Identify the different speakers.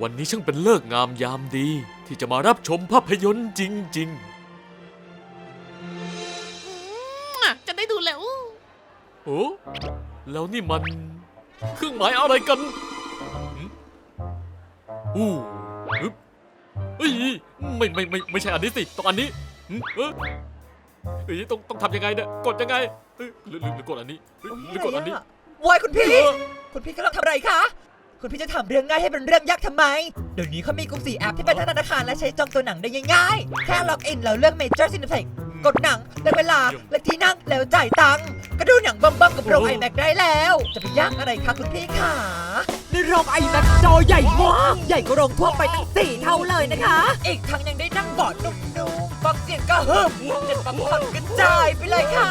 Speaker 1: วันนี้ช่างเป็นเลิกษ์งามยามดี ที่จะมารับชมภาพยนตร์จริง
Speaker 2: อะจะได้ดูแล้ว
Speaker 1: ๆ โอ้แล้วนี่มัน เครื่องหมายอะไรกันหึอู้ฮึบเฮ้ยไม่ไม่ไม่ไม่ใช่อันนี้สิต้องอันนี้หึเอ้ยเฮ้ยต้องต้องทำยังไงเนี่ยกดยังไงเอ้ยหรือหรือหรือกดอันนี้เฮ้ยหรือกดอันนี้
Speaker 3: วายคุณพี่
Speaker 1: เออ
Speaker 3: คุณพี่กำลังทำอะไรคะ คุณพี่จะทำเรื่องง่ายให้เป็นเรื่องยากทำไม เดี๋ยวนี้เขามีกรุงศรีแอปที่เป็นธนาคารและใช้จองตัวหนังได้ง่ายๆ แค่ล็อกอินแล้วเลือก Major Cineplex กดหนังเลือกเวลา
Speaker 1: เยี่ยม
Speaker 3: และที่นั่งแล้วจ่ายตังค์ก็ดูหนังบัมๆกับโรง
Speaker 1: โอ้
Speaker 3: ไอแม็กได้แล้ว จะไปยากอะไรคะคุณพี่ขา
Speaker 4: ในโรงไอแม็กจอใหญ่มากใหญ่กว่าโรงทั่วไปตั้งสี่เท่าเลยนะคะ
Speaker 3: อีกทั้งยังได้นั่งเบอดนุ่มๆฟังเสียงก็เฮิมจนปังผ่อนกระจายไปเลยค่ะ